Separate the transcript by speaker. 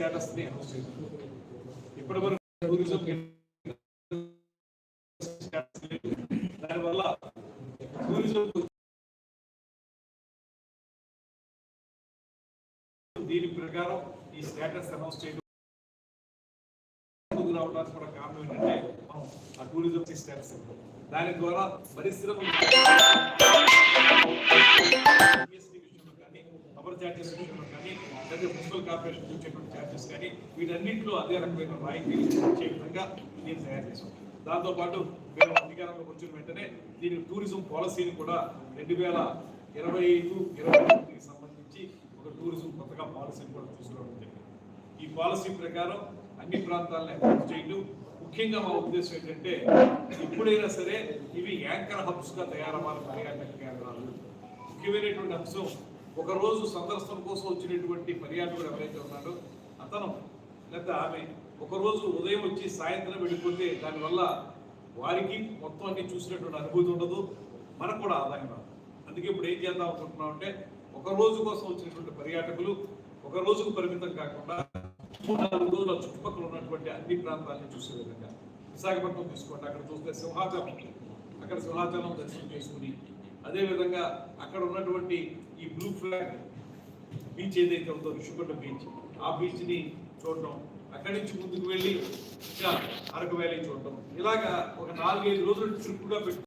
Speaker 1: Status ఇప్పటి వరకు tourism దానివల్ల టూరిజం దీని ప్రకారం ఈ స్టేటస్ అనౌన్స్ చేయడం ముందుకు రావడానికి కూడా కారణం ఏంటంటే ఆ టూరిజం స్టేటస్. దాని ద్వారా పరిశ్రమలు ఛార్జెస్ చార్జెస్ కానీ లేదా మున్సిపల్ కార్పొరేషన్ ఇచ్చేటువంటి చార్జెస్ కానీ వీటన్నింటిలో అదే రకమైన రాయితీలు ఇచ్చే విధంగా దీన్ని తయారు చేశాం దాంతో పాటు మేము అధికారంలోకి వచ్చిన వెంటనే దీని టూరిజం పాలసీని కూడా రెండు వేల ఇరవై ఐదు ఇరవై ఒకటికి సంబంధించి ఒక టూరిజం కొత్తగా పాలసీని కూడా తీసుకురావడం జరిగింది. ఈ పాలసీ ప్రకారం అన్ని ప్రాంతాలను అభివృద్ధి చేయడం ముఖ్యంగా మా ఉద్దేశం ఏంటంటే ఎప్పుడైనా సరే ఇవి యాంకర్ హబ్స్గా తయారవ్వాలి పర్యాటక కేంద్రాలు. ముఖ్యమైనటువంటి అంశం ఒకరోజు సందర్శనం సందర్శన కోసం వచ్చినటువంటి పర్యాటకుడు ఎవరైతే ఉన్నాడో అతను లేదా ఆమె ఒక రోజు ఉదయం వచ్చి సాయంత్రం వెళ్ళిపోతే దానివల్ల వారికి మొత్తం అన్ని చూసినటువంటి అనుభూతి ఉండదు. మనకు కూడా ఆదాయం రాదు. అందుకే ఇప్పుడు ఏం చేద్దాం అనుకుంటున్నాం అంటే ఒక రోజు కోసం వచ్చినటువంటి పర్యాటకులు ఒక రోజుకు పరిమితం కాకుండా మూడు నాలుగు రోజుల చుట్టుపక్కల ఉన్నటువంటి అన్ని ప్రాంతాలను చూసే విధంగా విశాఖపట్నం తీసుకోండి అక్కడ చూస్తే సింహాచలం అక్కడ సింహాచలం దర్శనం చేసుకుని అదేవిధంగా అక్కడ ఉన్నటువంటి ఈ బ్లూ ఫ్లాగ్ బీచ్ ఏదైతే ఉందో ఋషికొండ బీచ్ ఆ బీచ్ని చూడటం అక్కడి నుంచి ముందుకు వెళ్ళి ఇంకా అరకు వ్యాలీ చూడటం. ఇలాగా ఒక నాలుగైదు రోజులు ట్రిప్గా పెట్టి.